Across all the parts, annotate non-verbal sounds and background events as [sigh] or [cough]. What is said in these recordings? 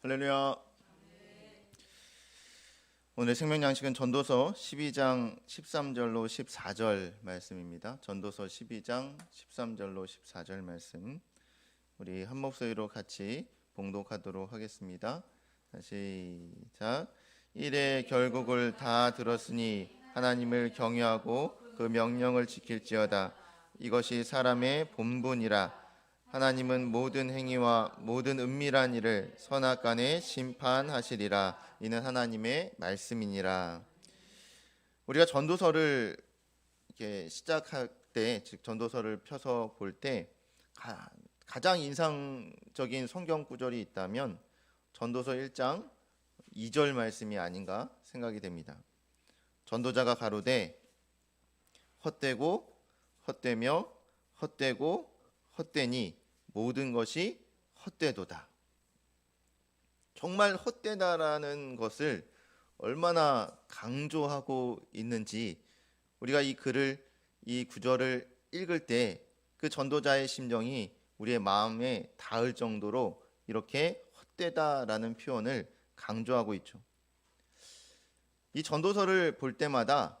할렐루야. 오늘 생명 양식은 전도서 12장 13절로 14절 말씀입니다. 전도서 12장 13절로 14절 말씀. 우리 한 목소리로 같이 봉독하도록 하겠습니다. 시작. 이래 결국을 다 들었으니 하나님을 경외하고 그 명령을 지킬지어다. 이것이 사람의 본분이라. 하나님은 모든 행위와 모든 은밀한 일을 선악간에 심판하시리라. 이는 하나님의 말씀이니라. 우리가 전도서를 이렇게 시작할 때, 즉 전도서를 펴서 볼 때 가장 인상적인 성경 구절이 있다면 전도서 1장 2절 말씀이 아닌가 생각이 됩니다. 전도자가 가로되 헛되고 헛되며 헛되고 헛되니 모든 것이 헛되도다. 정말 헛되다라는 것을 얼마나 강조하고 있는지 우리가 이 글을 이 구절을 읽을 때 그 전도자의 심정이 우리의 마음에 닿을 정도로 이렇게 헛되다라는 표현을 강조하고 있죠. 이 전도서를 볼 때마다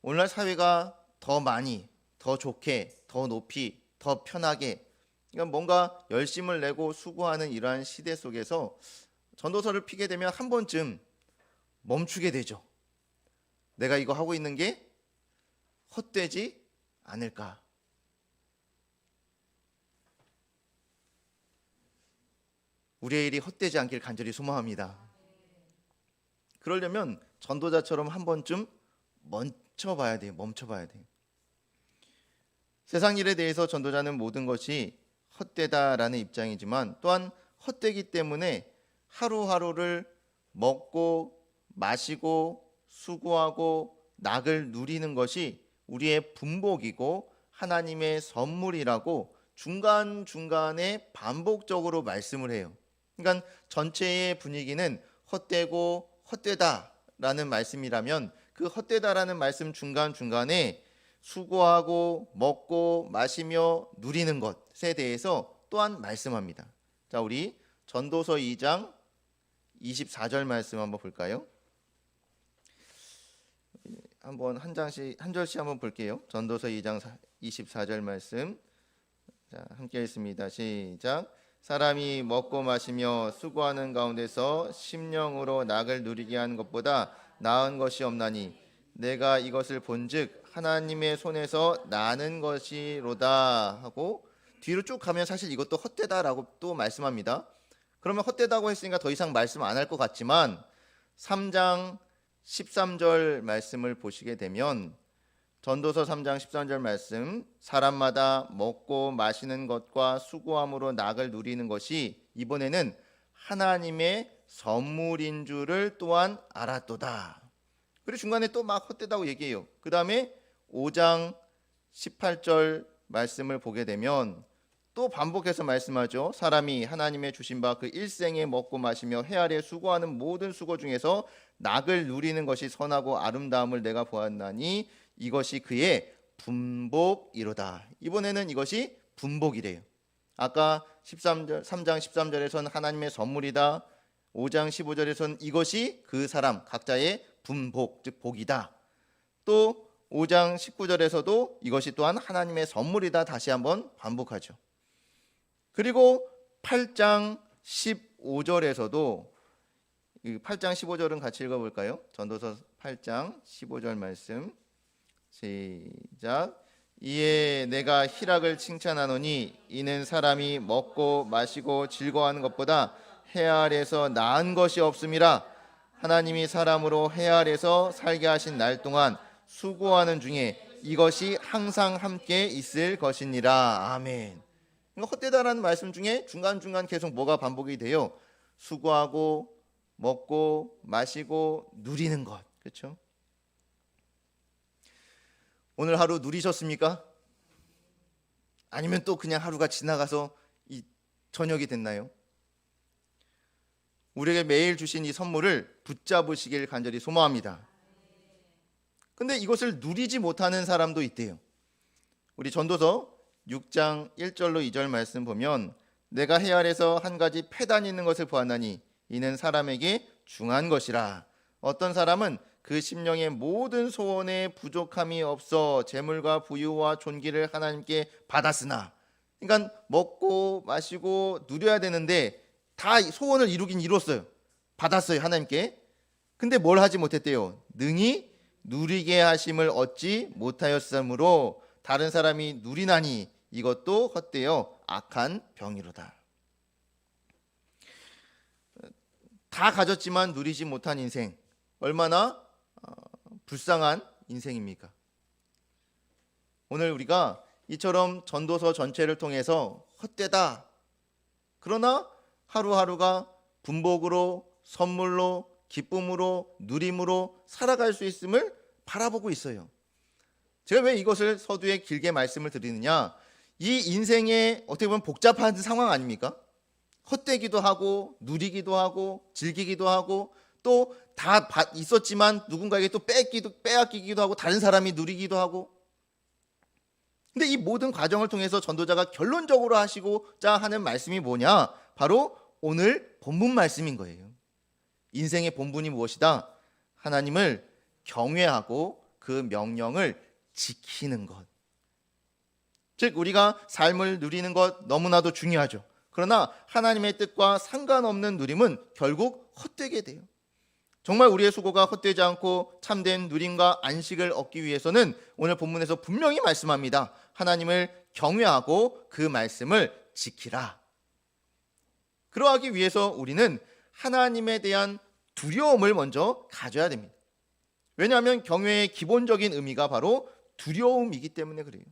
오늘날 사회가 더 많이, 더 좋게, 더 높이, 더 편하게 그러니까 뭔가 열심을 내고 수고하는 이러한 시대 속에서 전도서를 피게 되면 한 번쯤 멈추게 되죠. 내가 이거 하고 있는 게 헛되지 않을까? 우리의 일이 헛되지 않길 간절히 소망합니다. 그러려면 전도자처럼 한 번쯤 멈춰봐야 돼요. 멈춰봐야 돼요. 세상 일에 대해서 전도자는 모든 것이 헛되다라는 입장이지만 또한 헛되기 때문에 하루하루를 먹고 마시고 수고하고 낙을 누리는 것이 우리의 분복이고 하나님의 선물이라고 중간중간에 반복적으로 말씀을 해요. 그러니까 전체의 분위기는 헛되고 헛되다라는 말씀이라면 그 헛되다라는 말씀 중간중간에 수고하고 먹고 마시며 누리는 것에 대해서 또한 말씀합니다. 자, 우리 전도서 2장 24절 말씀 한번 볼까요? 한번 한 장씩 한 절씩 한번 볼게요. 전도서 2장 24절 말씀. 자, 함께 읽습니다. 시작. 사람이 먹고 마시며 수고하는 가운데서 심령으로 낙을 누리게 하는 것보다 나은 것이 없나니 내가 이것을 본즉 하나님의 손에서 나는 것이로다 하고 뒤로 쭉 가면 사실 이것도 헛되다라고 또 말씀합니다. 그러면 헛되다고 했으니까 더 이상 말씀 안 할 것 같지만 3장 13절 말씀을 보시게 되면 전도서 3장 13절 말씀 사람마다 먹고 마시는 것과 수고함으로 낙을 누리는 것이 이번에는 하나님의 선물인 줄을 또한 알았도다. 그리고 중간에 또 막 헛되다고 얘기해요. 그 다음에 5장 18절 말씀을 보게 되면 또 반복해서 말씀하죠. 사람이 하나님의 주신 바 그 일생에 먹고 마시며 해 아래 수고하는 모든 수고 중에서 낙을 누리는 것이 선하고 아름다움을 내가 보았나니 이것이 그의 분복이로다. 이번에는 이것이 분복이래요. 아까 13절 3장 13절에서는 하나님의 선물이다. 5장 15절에서는 이것이 그 사람 각자의 분복 즉 복이다. 또 5장 19절에서도 이것이 또한 하나님의 선물이다 다시 한번 반복하죠. 그리고 8장 15절에서도 8장 15절은 같이 읽어 볼까요? 전도서 8장 15절 말씀. 시작. 이에 내가 희락을 칭찬하노니 이는 사람이 먹고 마시고 즐거워하는 것보다 해 아래서 나은 것이 없음이라 하나님이 사람으로 해 아래서 살게 하신 날 동안 수고하는 중에 이것이 항상 함께 있을 것이니라 아멘. 헛되다라는 말씀 중에 중간 중간 계속 뭐가 반복이 돼요. 수고하고 먹고 마시고 누리는 것 그렇죠? 오늘 하루 누리셨습니까? 아니면 또 그냥 하루가 지나가서 이 저녁이 됐나요? 우리에게 매일 주신 이 선물을 붙잡으시길 간절히 소망합니다. 근데 이것을 누리지 못하는 사람도 있대요. 우리 전도서 6장 1절로 2절 말씀 보면 내가 해 아래서 한 가지 패단 있는 것을 보았나니 이는 사람에게 중한 것이라. 어떤 사람은 그 심령의 모든 소원에 부족함이 없어 재물과 부유와 존귀를 하나님께 받았으나 그러니까 먹고 마시고 누려야 되는데 다 소원을 이루긴 이뤘어요. 받았어요, 하나님께. 근데 뭘 하지 못했대요? 능히 누리게 하심을 얻지 못하였으므로 다른 사람이 누리나니 이것도 헛되어 악한 병이로다. 다 가졌지만 누리지 못한 인생 얼마나 어, 불쌍한 인생입니까? 오늘 우리가 이처럼 전도서 전체를 통해서 헛되다. 그러나 하루하루가 분복으로 선물로 기쁨으로 누림으로 살아갈 수 있음을 바라보고 있어요. 제가 왜 이것을 서두에 길게 말씀을 드리느냐? 이 인생의 어떻게 보면 복잡한 상황 아닙니까? 헛되기도 하고 누리기도 하고 즐기기도 하고 또 다 있었지만 누군가에게 또 뺏기도 빼앗기기도 하고 다른 사람이 누리기도 하고 근데 이 모든 과정을 통해서 전도자가 결론적으로 하시고자 하는 말씀이 뭐냐? 바로 오늘 본문 말씀인 거예요. 인생의 본분이 무엇이다? 하나님을 경외하고 그 명령을 지키는 것. 즉 우리가 삶을 누리는 것 너무나도 중요하죠. 그러나 하나님의 뜻과 상관없는 누림은 결국 헛되게 돼요. 정말 우리의 수고가 헛되지 않고 참된 누림과 안식을 얻기 위해서는 오늘 본문에서 분명히 말씀합니다. 하나님을 경외하고 그 말씀을 지키라. 그러하기 위해서 우리는 하나님에 대한 두려움을 먼저 가져야 됩니다. 왜냐하면 경외의 기본적인 의미가 바로 두려움이기 때문에 그래요.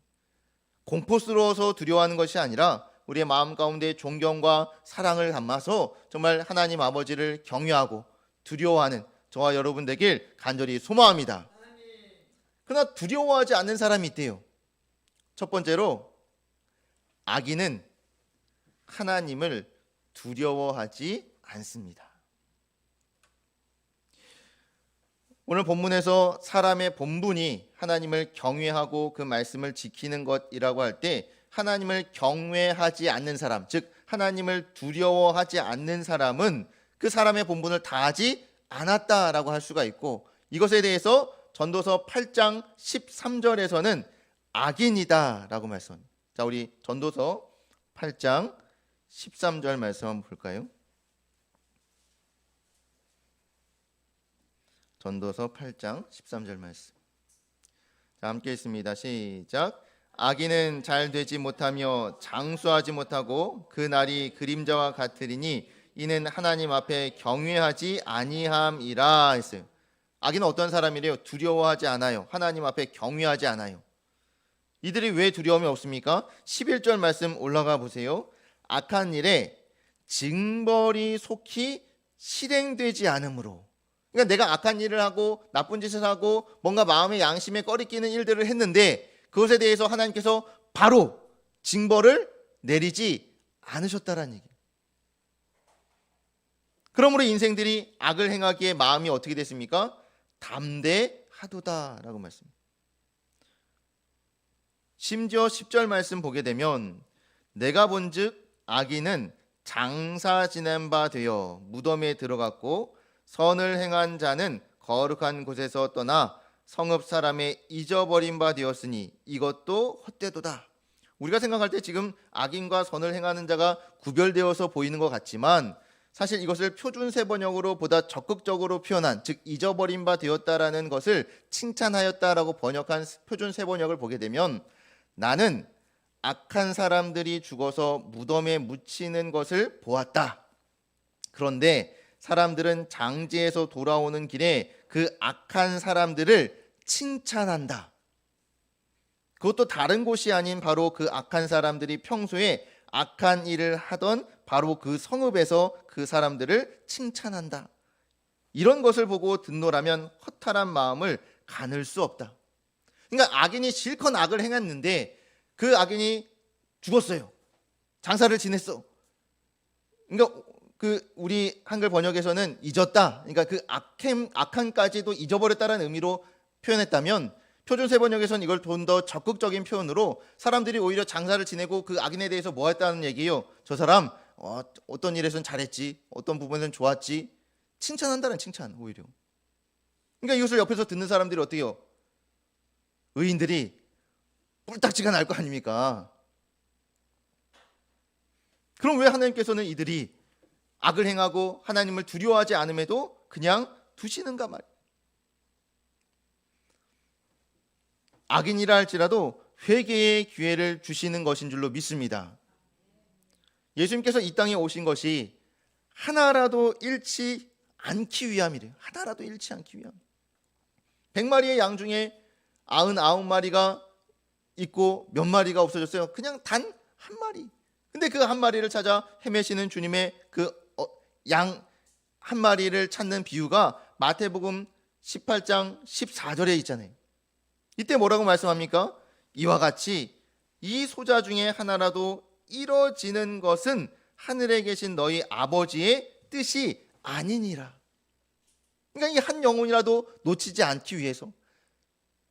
공포스러워서 두려워하는 것이 아니라 우리의 마음 가운데 존경과 사랑을 담아서 정말 하나님 아버지를 경외하고 두려워하는 저와 여러분 되길 간절히 소망합니다. 그러나 두려워하지 않는 사람이 있대요. 첫 번째로 악인은 하나님을 두려워하지 않습니다. 오늘 본문에서 사람의 본분이 하나님을 경외하고 그 말씀을 지키는 것이라고 할 때 하나님을 경외하지 않는 사람, 즉 하나님을 두려워하지 않는 사람은 그 사람의 본분을 다하지 않았다라고 할 수가 있고 이것에 대해서 전도서 8장 13절에서는 악인이다라고 말씀합니다. 자, 우리 전도서 8장 13절 말씀 한번 볼까요? 전도서 8장 13절 말씀. 자, 함께 있습니다. 시작. 악인은 잘 되지 못하며 장수하지 못하고 그 날이 그림자와 같으리니 이는 하나님 앞에 경외하지 아니함이라 했어요. 악인은 어떤 사람이래요? 두려워하지 않아요. 하나님 앞에 경외하지 않아요. 이들이 왜 두려움이 없습니까? 11절 말씀 올라가 보세요. 악한 일에 징벌이 속히 실행되지 않으므로 그러니까 내가 악한 일을 하고 나쁜 짓을 하고 뭔가 마음의 양심에 꺼리끼는 일들을 했는데 그것에 대해서 하나님께서 바로 징벌을 내리지 않으셨다라는 얘기. 그러므로 인생들이 악을 행하기에 마음이 어떻게 됐습니까? 담대하도다라고 말씀. 심지어 10절 말씀 보게 되면 내가 본즉 악인은 장사 지낸 바 되어 무덤에 들어갔고 선을 행한 자는 거룩한 곳에서 떠나 성읍 사람의 잊어버린 바 되었으니 이것도 헛되도다. 우리가 생각할 때 지금 악인과 선을 행하는 자가 구별되어서 보이는 것 같지만 사실 이것을 표준 세 번역으로 보다 적극적으로 표현한 즉 잊어버린 바 되었다라는 것을 칭찬하였다라고 번역한 표준 세 번역을 보게 되면 나는 악한 사람들이 죽어서 무덤에 묻히는 것을 보았다. 그런데 사람들은 장지에서 돌아오는 길에 그 악한 사람들을 칭찬한다. 그것도 다른 곳이 아닌 바로 그 악한 사람들이 평소에 악한 일을 하던 바로 그 성읍에서 그 사람들을 칭찬한다. 이런 것을 보고 듣노라면 허탈한 마음을 가눌 수 없다. 그러니까 악인이 실컷 악을 행했는데 그 악인이 죽었어요. 장사를 지냈어. 그러니까 그 우리 한글 번역에서는 잊었다. 그러니까 그 악행 악한까지도 잊어버렸다라는 의미로 표현했다면 표준 세 번역에서는 이걸 좀더 적극적인 표현으로 사람들이 오히려 장사를 지내고 그 악인에 대해서 뭐 했다는 얘기예요. 저 사람 어, 어떤 일에서는 잘했지, 어떤 부분에서는 좋았지, 칭찬한다는 칭찬 오히려. 그러니까 이것을 옆에서 듣는 사람들이 어때요? 의인들이 뿔딱지가 날 거 아닙니까? 그럼 왜 하나님께서는 이들이 악을 행하고 하나님을 두려워하지 않음에도 그냥 두시는가 말? 악인이라 할지라도 회개의 기회를 주시는 것인 줄로 믿습니다. 예수님께서 이 땅에 오신 것이 하나라도 잃지 않기 위함이래요. 하나라도 잃지 않기 위함. 100마리의 양 중에 99마리가 있고 몇 마리가 없어졌어요. 그냥 단 한 마리. 근데 그 한 마리를 찾아 헤매시는 주님의 그 양 한 마리를 찾는 비유가 마태복음 18장 14절에 있잖아요. 이때 뭐라고 말씀합니까? 이와 같이 이 소자 중에 하나라도 이뤄지는 것은 하늘에 계신 너희 아버지의 뜻이 아니니라. 그러니까 이 한 영혼이라도 놓치지 않기 위해서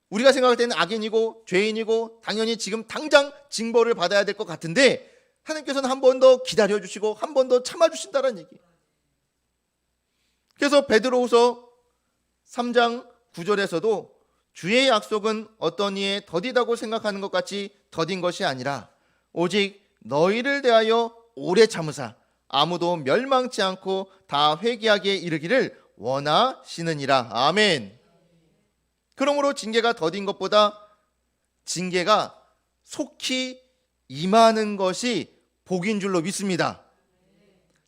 우리가 생각할 때는 악인이고 죄인이고 당연히 지금 당장 징벌을 받아야 될 것 같은데 하나님께서는 한 번 더 기다려 주시고 한 번 더 참아 주신다는 얘기. 그래서 베드로후서 3장 9절에서도 주의 약속은 어떤 이에 더디다고 생각하는 것 같이 더딘 것이 아니라 오직 너희를 대하여 오래 참으사 아무도 멸망치 않고 다 회개하기에 이르기를 원하시느니라. 아멘. 그러므로 징계가 더딘 것보다 징계가 속히 임하는 것이 복인 줄로 믿습니다.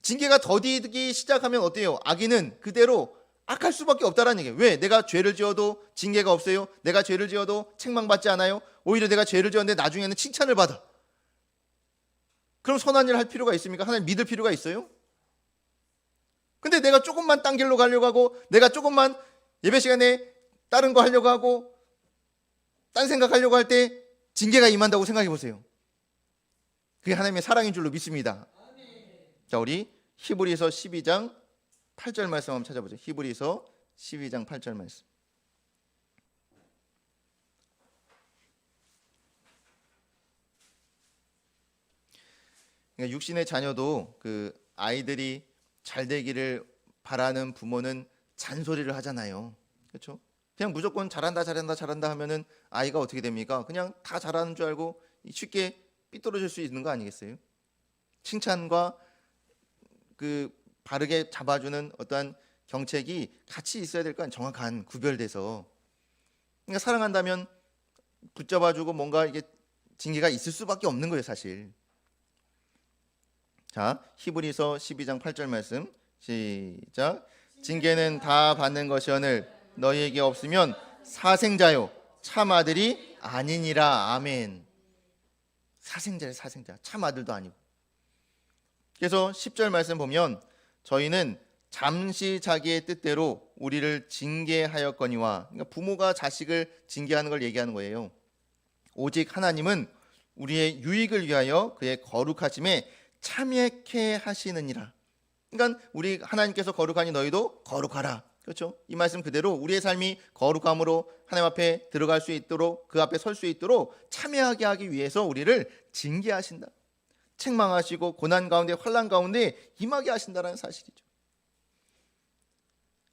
징계가 더디기 시작하면 어때요? 악인은 그대로 악할 수밖에 없다라는 얘기예요. 왜? 내가 죄를 지어도 징계가 없어요. 내가 죄를 지어도 책망받지 않아요. 오히려 내가 죄를 지었는데 나중에는 칭찬을 받아. 그럼 선한 일을 할 필요가 있습니까? 하나님 믿을 필요가 있어요? 근데 내가 조금만 딴 길로 가려고 하고 내가 조금만 예배 시간에 다른 거 하려고 하고 딴 생각하려고 할 때 징계가 임한다고 생각해 보세요. 그게 하나님의 사랑인 줄로 믿습니다. 자, 우리 히브리서 12장 8절 말씀 한번 찾아보죠. 히브리서 12장 8절 말씀. 그러니까 육신의 자녀도 그 아이들이 잘 되기를 바라는 부모는 잔소리를 하잖아요. 그렇죠? 그냥 무조건 잘한다 잘한다 잘한다 하면은 아이가 어떻게 됩니까? 그냥 다 잘하는 줄 알고 쉽게 삐뚤어질 수 있는 거 아니겠어요? 칭찬과 그 바르게 잡아주는 어떠한 경책이 같이 있어야 될거 아니에요. 정확한 구별돼서. 그러니까 사랑한다면 붙잡아주고 뭔가 이게 징계가 있을 수밖에 없는 거예요, 사실. 자, 히브리서 12장 8절 말씀 시작. 징계는 다 받는 것이오늘 너희에게 없으면 사생자요 참 아들이 아니니라. 아멘. 사생자예 사생자. 참 아들도 아니고. 그래서 10절 말씀 보면 저희는 잠시 자기의 뜻대로 우리를 징계하였거니와 그러니까 부모가 자식을 징계하는 걸 얘기하는 거예요. 오직 하나님은 우리의 유익을 위하여 그의 거룩하심에 참여케 하시느니라. 그러니까 우리 하나님께서 거룩하니 너희도 거룩하라. 그렇죠? 이 말씀 그대로 우리의 삶이 거룩함으로 하나님 앞에 들어갈 수 있도록 그 앞에 설 수 있도록 참여하게 하기 위해서 우리를 징계하신다. 책망하시고 고난 가운데 환란 가운데 임하게 하신다는 사실이죠.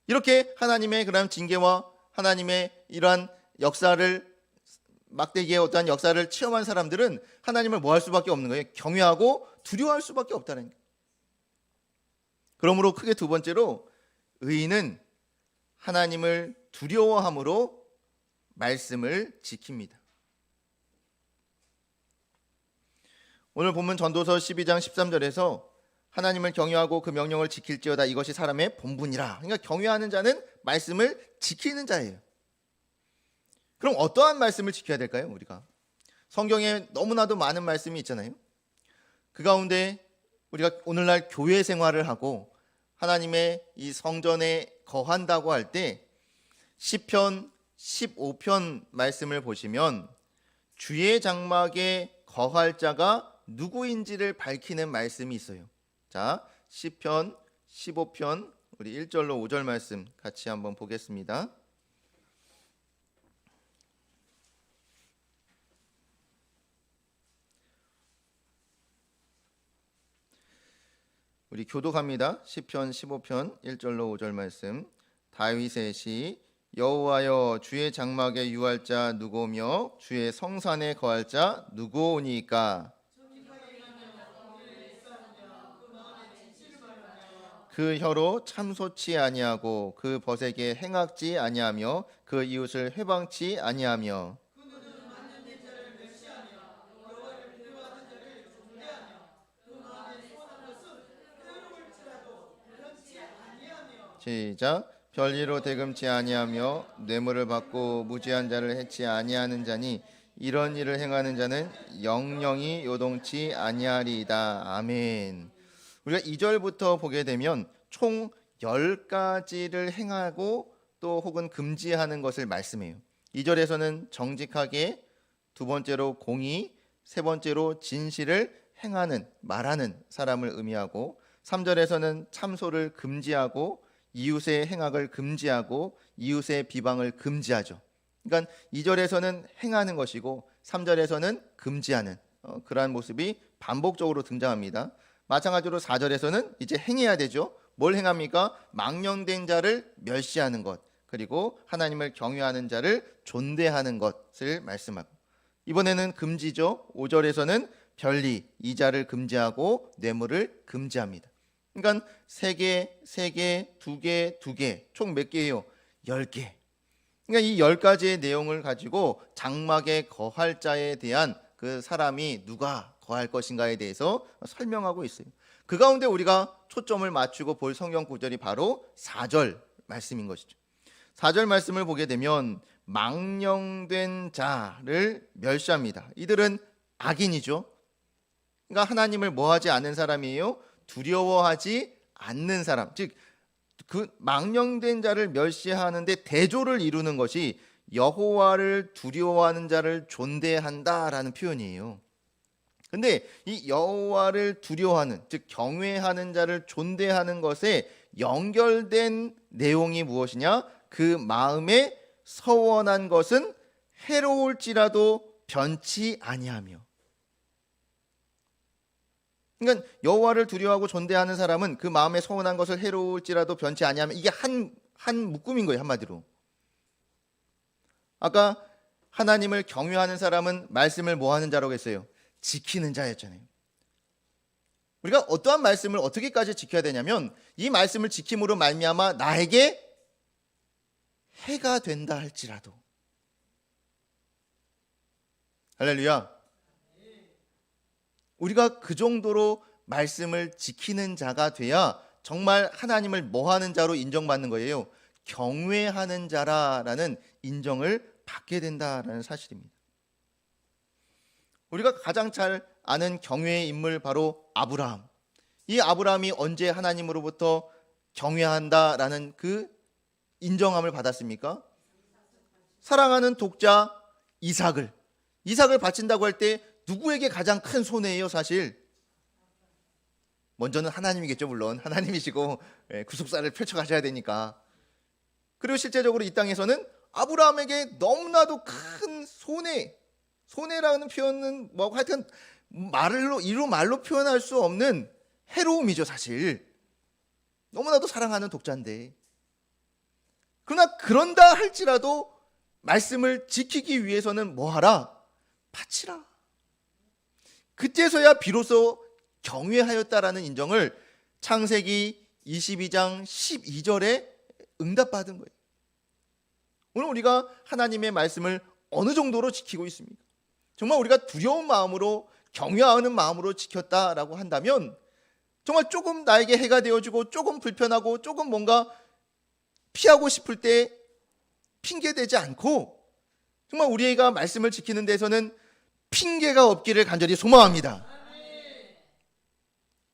이렇게 하나님의 그런 징계와 하나님의 이러한 역사를 막대기의 어떠한 역사를 체험한 사람들은 하나님을 뭐 할 수밖에 없는 거예요. 경외하고 두려워할 수밖에 없다는. 그러므로 크게 두 번째로 의인은 하나님을 두려워함으로 말씀을 지킵니다. 오늘 본문 전도서 12장 13절에서 하나님을 경외하고 그 명령을 지킬지어다 이것이 사람의 본분이라. 그러니까 경외하는 자는 말씀을 지키는 자예요. 그럼 어떠한 말씀을 지켜야 될까요, 우리가? 성경에 너무나도 많은 말씀이 있잖아요. 그 가운데 우리가 오늘날 교회 생활을 하고 하나님의 이 성전에 거한다고 할 때 시편 15편 말씀을 보시면 주의 장막에 거할 자가 누구인지를 밝히는 말씀이 있어요. 자, 시편 15편 우리 1절로 5절 말씀 같이 한번 보겠습니다. 우리 교독합니다. 시편 15편 1절로 5절 말씀. 다윗의 시 여호와여 주의 장막에 유할 자 누구며 주의 성산에 거할 자 누구오니까 그 혀로 참소치 아니하고 그 벗에게 행악지 아니하며 그 이웃을 회방치 아니하며 시작. 별리로 대금치 아니하며 뇌물을 받고 무지한 자를 해치 아니하는 자니 이런 일을 행하는 자는 영영이 요동치 아니하리이다. 아멘 우리가 2절부터 보게 되면 총 10가지를 행하고 또 혹은 금지하는 것을 말씀해요 2절에서는 정직하게 두 번째로 공의 세 번째로 진실을 행하는 말하는 사람을 의미하고 3절에서는 참소를 금지하고 이웃의 행악을 금지하고 이웃의 비방을 금지하죠. 그러니까 2절에서는 행하는 것이고 3절에서는 금지하는 어, 그러한 모습이 반복적으로 등장합니다. 마찬가지로 4절에서는 이제 행해야 되죠. 뭘 행합니까? 망령된 자를 멸시하는 것 그리고 하나님을 경외하는 자를 존대하는 것을 말씀하고 이번에는 금지죠. 5절에서는 별리 이자를 금지하고 뇌물을 금지합니다. 그러니까 세 개, 세 개, 두 개, 두 개, 총 몇 개예요? 열 개. 그러니까 이 열 가지의 내용을 가지고 장막에 거할 자에 대한 그 사람이 누가 거할 것인가에 대해서 설명하고 있어요. 그 가운데 우리가 초점을 맞추고 볼 성경 구절이 바로 4절 말씀인 것이죠. 4절 말씀을 보게 되면 망령된 자를 멸시합니다. 이들은 악인이죠. 그러니까 하나님을 뭐하지 않는 사람이에요? 두려워하지 않는 사람, 즉 그 망령된 자를 멸시하는데 대조를 이루는 것이 여호와를 두려워하는 자를 존대한다라는 표현이에요. 근데 이 여호와를 두려워하는 즉 경외하는 자를 존대하는 것에 연결된 내용이 무엇이냐? 그 마음에 서원한 것은 해로울지라도 변치 아니하며 그러니까 여호와를 두려워하고 존대하는 사람은 그 마음에 서운한 것을 해로울지라도 변치 아니하면 이게 한 한 묶음인 거예요 한마디로. 아까 하나님을 경외하는 사람은 말씀을 뭐 하는 자라고 했어요? 지키는 자였잖아요. 우리가 어떠한 말씀을 어떻게까지 지켜야 되냐면 이 말씀을 지킴으로 말미암아 나에게 해가 된다 할지라도 할렐루야. 우리가 그 정도로 말씀을 지키는 자가 돼야 정말 하나님을 뭐하는 자로 인정받는 거예요. 경외하는 자라라는 인정을 받게 된다라는 사실입니다. 우리가 가장 잘 아는 경외의 인물 바로 아브라함. 이 아브라함이 언제 하나님으로부터 경외한다라는 그 인정함을 받았습니까? 사랑하는 독자 이삭을 이삭을 바친다고 할 때 누구에게 가장 큰 손해예요, 사실? 먼저는 하나님이겠죠, 물론. 하나님이시고 예, 구속사를 펼쳐 가셔야 되니까. 그리고 실제적으로 이 땅에서는 아브라함에게 너무나도 큰 손해, 손해라는 표현은 뭐 하여튼 말로 이로 말로 표현할 수 없는 해로움이죠, 사실. 너무나도 사랑하는 독자인데. 그러나 그런다 할지라도 말씀을 지키기 위해서는 뭐 하라? 바치라. 그때서야 비로소 경외하였다라는 인정을 창세기 22장 12절에 응답받은 거예요. 오늘 우리가 하나님의 말씀을 어느 정도로 지키고 있습니까? 정말 우리가 두려운 마음으로 경외하는 마음으로 지켰다라고 한다면 정말 조금 나에게 해가 되어주고 조금 불편하고 조금 뭔가 피하고 싶을 때 핑계 대지 않고 정말 우리가 말씀을 지키는 데서는 핑계가 없기를 간절히 소망합니다.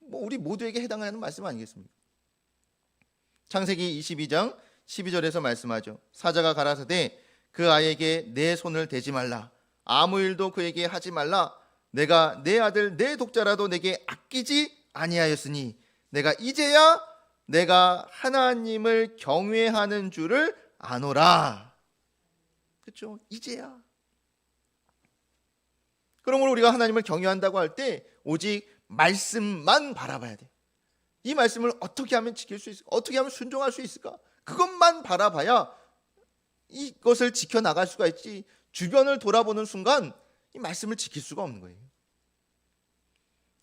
뭐 우리 모두에게 해당하는 말씀 아니겠습니까? 창세기 22장 12절에서 말씀하죠. 사자가 가라사대 그 아이에게 내 손을 대지 말라. 아무 일도 그에게 하지 말라. 내가 내 아들 내 독자라도 내게 아끼지 아니하였으니 내가 이제야 내가 하나님을 경외하는 줄을 아노라. 그렇죠? 이제야. 그러므로 우리가 하나님을 경외한다고 할 때 오직 말씀만 바라봐야 돼. 이 말씀을 어떻게 하면 지킬 수 있을까? 어떻게 하면 순종할 수 있을까? 그것만 바라봐야 이것을 지켜 나갈 수가 있지. 주변을 돌아보는 순간 이 말씀을 지킬 수가 없는 거예요.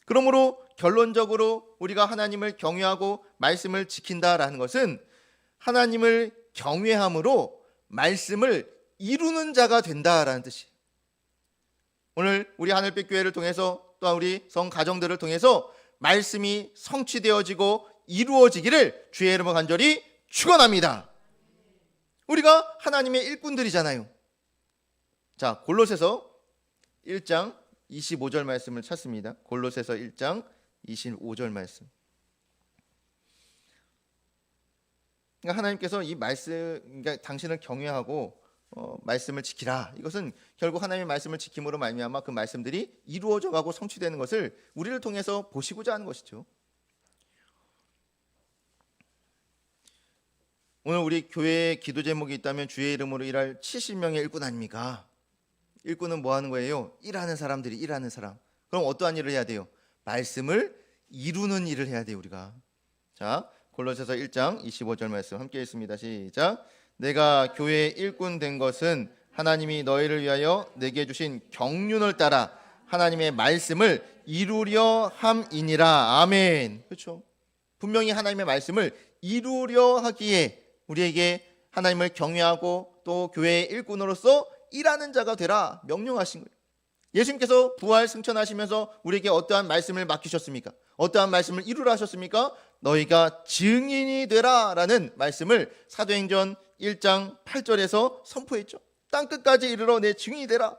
그러므로 결론적으로 우리가 하나님을 경외하고 말씀을 지킨다라는 것은 하나님을 경외함으로 말씀을 이루는 자가 된다라는 뜻이에요. 오늘 우리 하늘빛 교회를 통해서 또한 우리 성 가정들을 통해서 말씀이 성취되어지고 이루어지기를 주의 이름으로 간절히 축원합니다. 우리가 하나님의 일꾼들이잖아요. 자, 골로새서 1장 25절 말씀을 찾습니다. 골로새서 1장 25절 말씀. 그러니까 하나님께서 이 말씀, 그러니까 당신을 경외하고 어, 말씀을 지키라. 이것은 결국 하나님의 말씀을 지킴으로 말미암아 그 말씀들이 이루어져 가고 성취되는 것을 우리를 통해서 보시고자 하는 것이죠. 오늘 우리 교회에 기도 제목이 있다면 주의 이름으로 일할 70명의 일꾼 아닙니까? 일꾼은 뭐 하는 거예요? 일하는 사람들이 일하는 사람. 그럼 어떠한 일을 해야 돼요? 말씀을 이루는 일을 해야 돼요, 우리가. 자, 골로새서 1장 25절 말씀 함께 읽습니다. 시작. 내가 교회의 일꾼 된 것은 하나님이 너희를 위하여 내게 주신 경륜을 따라 하나님의 말씀을 이루려 함이니라. 아멘. 그렇죠? 분명히 하나님의 말씀을 이루려 하기에 우리에게 하나님을 경외하고 또 교회의 일꾼으로서 일하는 자가 되라 명령하신 거예요. 예수님께서 부활 승천하시면서 우리에게 어떠한 말씀을 맡기셨습니까? 어떠한 말씀을 이루라 하셨습니까? 너희가 증인이 되라라는 말씀을 사도행전 1장 8절에서 선포했죠. 땅 끝까지 이르러 내 증인이 되라.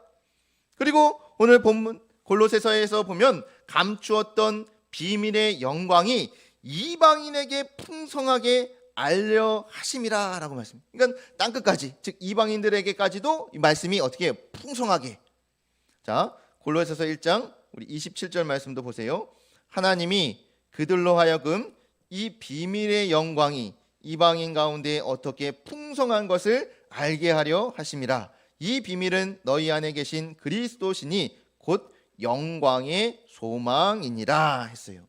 그리고 오늘 본문 골로새서에서 보면 감추었던 비밀의 영광이 이방인에게 풍성하게 알려 하심이라라고 말씀. 그러니까 땅 끝까지 즉 이방인들에게까지도 이 말씀이 어떻게? 풍성하게. 자, 골로새서 1장 우리 27절 말씀도 보세요. 하나님이 그들로 하여금 이 비밀의 영광이 이방인 가운데 어떻게 풍성한 것을 알게 하려 하심이라. 이 비밀은 너희 안에 계신 그리스도시니 곧 영광의 소망이니라 했어요.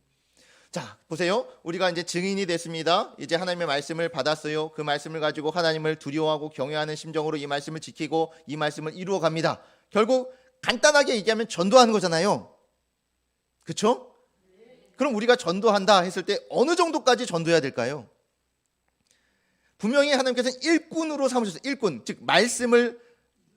자, 보세요. 우리가 이제 증인이 됐습니다. 이제 하나님의 말씀을 받았어요. 그 말씀을 가지고 하나님을 두려워하고 경외하는 심정으로 이 말씀을 지키고 이 말씀을 이루어 갑니다. 결국 간단하게 얘기하면 전도하는 거잖아요. 그렇죠? 그럼 우리가 전도한다 했을 때 어느 정도까지 전도해야 될까요? 분명히 하나님께서는 일꾼으로 삼으셨어요. 일꾼. 즉 말씀을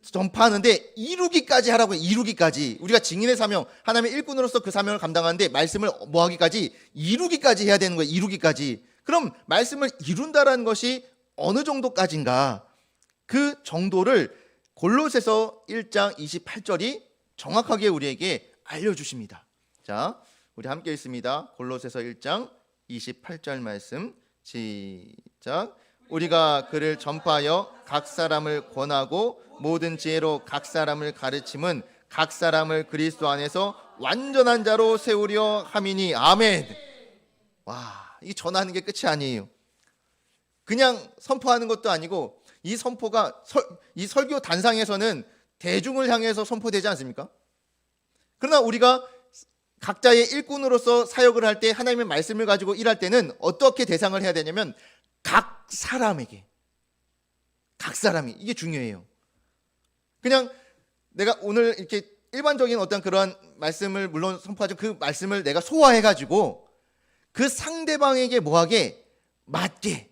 전파하는데 이루기까지 하라고 해요. 이루기까지. 우리가 증인의 사명, 하나님의 일꾼으로서 그 사명을 감당하는데 말씀을 뭐 하기까지 이루기까지 해야 되는 거예요. 이루기까지. 그럼 말씀을 이룬다라는 것이 어느 정도까지인가? 그 정도를 골로새서 1장 28절이 정확하게 우리에게 알려 주십니다. 자, 우리 함께 읽습니다. 골로새서 1장 28절 말씀 시작. 우리가 그를 전파하여 각 사람을 권하고 모든 지혜로 각 사람을 가르침은 각 사람을 그리스도 안에서 완전한 자로 세우려 함이니 아멘. 와, 이 전하는 게 끝이 아니에요. 그냥 선포하는 것도 아니고 이 선포가 설, 이 설교 단상에서는 대중을 향해서 선포되지 않습니까? 그러나 우리가 각자의 일꾼으로서 사역을 할 때 하나님의 말씀을 가지고 일할 때는 어떻게 대상을 해야 되냐면 각 사람에게 각 사람이 이게 중요해요. 그냥 내가 오늘 이렇게 일반적인 어떤 그러한 말씀을 물론 선포하죠. 그 말씀을 내가 소화해 가지고 그 상대방에게 뭐하게 맞게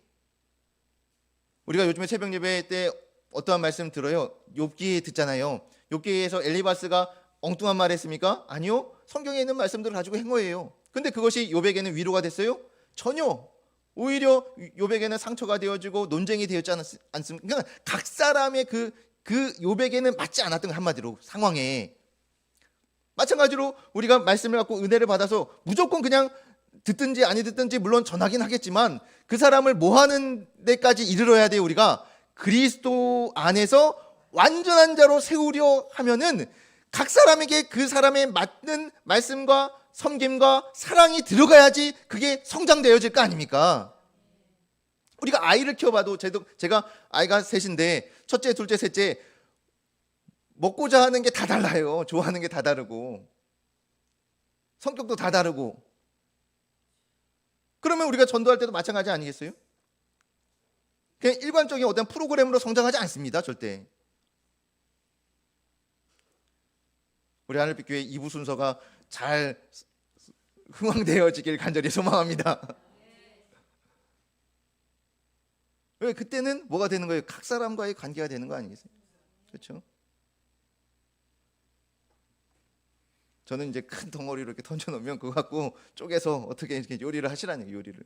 우리가 요즘에 새벽 예배 때 어떠한 말씀 들어요? 욥기 듣잖아요. 욥기에서 엘리바스가 엉뚱한 말 했습니까? 아니요. 성경에 있는 말씀들을 가지고 한 거예요. 근데 그것이 욥에게는 위로가 됐어요? 전혀. 오히려 욥에게는 상처가 되어지고 논쟁이 되었지 않습니까? 그러니까 각 사람의 그, 그 욥에게는 맞지 않았던 한마디로 상황에. 마찬가지로 우리가 말씀을 갖고 은혜를 받아서 무조건 그냥 듣든지 아니 듣든지 물론 전하긴 하겠지만 그 사람을 뭐 하는 데까지 이르러야 돼요, 우리가. 그리스도 안에서 완전한 자로 세우려 하면은 각 사람에게 그 사람의 맞는 말씀과 섬김과 사랑이 들어가야지 그게 성장되어질 거 아닙니까? 우리가 아이를 키워봐도 제가 아이가 셋인데 첫째, 둘째, 셋째 먹고자 하는 게 다 달라요. 좋아하는 게 다 다르고 성격도 다 다르고 그러면 우리가 전도할 때도 마찬가지 아니겠어요? 그냥 일관적인 어떤 프로그램으로 성장하지 않습니다. 절대. 우리 하늘빛 교회 2부 순서가 잘 흥왕되어지길 간절히 소망합니다. [laughs] 왜 그때는 뭐가 되는 거예요? 각 사람과의 관계가 되는 거 아니겠어요? 그렇죠? 저는 이제 큰 덩어리로 이렇게 던져 놓으면 그거 갖고 쪼개서 어떻게 이렇게 요리를 하시라는 요리를.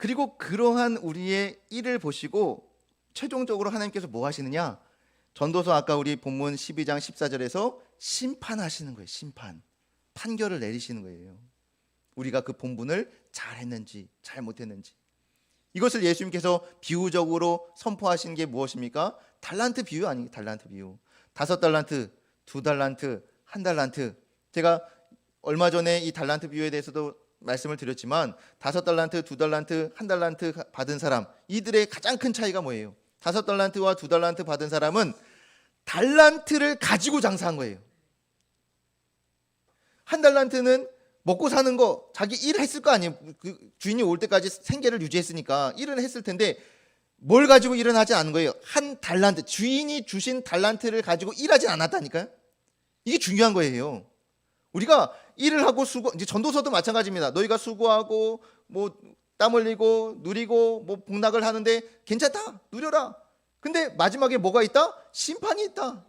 그리고 그러한 우리의 일을 보시고 최종적으로 하나님께서 뭐 하시느냐? 전도서 아까 우리 본문 12장 14절에서 심판하시는 거예요. 심판. 판결을 내리시는 거예요. 우리가 그 본분을 잘 했는지 잘 못했는지. 이것을 예수님께서 비유적으로 선포하신 게 무엇입니까? 달란트 비유 아니 달란트 비유. 다섯 달란트, 두 달란트, 한 달란트. 제가 얼마 전에 이 달란트 비유에 대해서도 말씀을 드렸지만 다섯 달란트, 두 달란트, 한 달란트 받은 사람 이들의 가장 큰 차이가 뭐예요? 다섯 달란트와 두 달란트 받은 사람은 달란트를 가지고 장사한 거예요. 한 달란트는 먹고 사는 거 자기 일을 했을 거 아니에요. 그 주인이 올 때까지 생계를 유지했으니까 일을 했을 텐데 뭘 가지고 일은 하지 않은 거예요. 한 달란트 주인이 주신 달란트를 가지고 일하지 않았다니까요. 이게 중요한 거예요. 우리가 일을 하고 수고 이제 전도서도 마찬가지입니다. 너희가 수고하고 뭐 땀 흘리고 누리고 뭐 복락을 하는데 괜찮다 누려라. 근데 마지막에 뭐가 있다? 심판이 있다.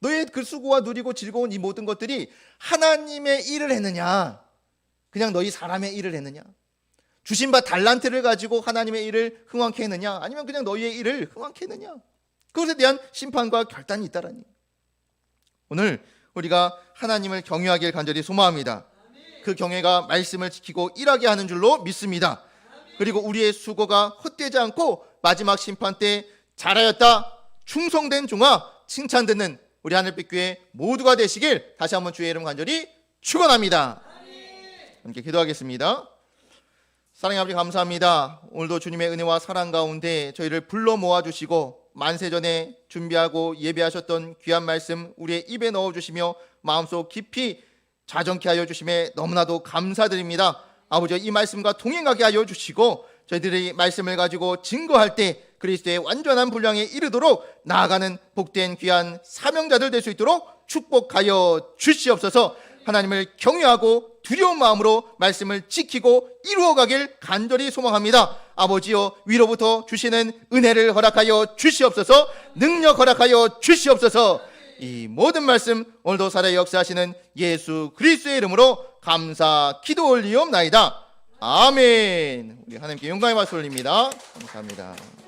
너의 그 수고와 누리고 즐거운 이 모든 것들이 하나님의 일을 했느냐? 그냥 너희 사람의 일을 했느냐? 주신 바 달란트를 가지고 하나님의 일을 흥왕케 했느냐? 아니면 그냥 너희의 일을 흥왕케 했느냐? 그것에 대한 심판과 결단이 있다라니. 오늘 우리가 하나님을 경외하길 간절히 소망합니다. 그 경외가 말씀을 지키고 일하게 하는 줄로 믿습니다. 그리고 우리의 수고가 헛되지 않고 마지막 심판 때 잘하였다, 충성된 종아, 칭찬 듣는 우리 하늘빛 교회 모두가 되시길 다시 한번 주의 이름 간절히 축원합니다. 함께 기도하겠습니다. 사랑의 아버지 감사합니다. 오늘도 주님의 은혜와 사랑 가운데 저희를 불러 모아 주시고 만세 전에 준비하고 예배하셨던 귀한 말씀 우리의 입에 넣어 주시며 마음속 깊이 자정케 하여 주심에 너무나도 감사드립니다. 아버지 이 말씀과 동행하게 하여 주시고 저희들이 말씀을 가지고 증거할 때 그리스도의 완전한 분량에 이르도록 나아가는 복된 귀한 사명자들 될 수 있도록 축복하여 주시옵소서. 하나님을 경외하고 두려운 마음으로 말씀을 지키고 이루어가길 간절히 소망합니다. 아버지여 위로부터 주시는 은혜를 허락하여 주시옵소서. 능력 허락하여 주시옵소서. 이 모든 말씀 오늘도 살아 역사하시는 예수 그리스도의 이름으로 감사 기도 올리옵나이다. 아멘. 우리 하나님께 영광의 말씀 올립니다. 감사합니다.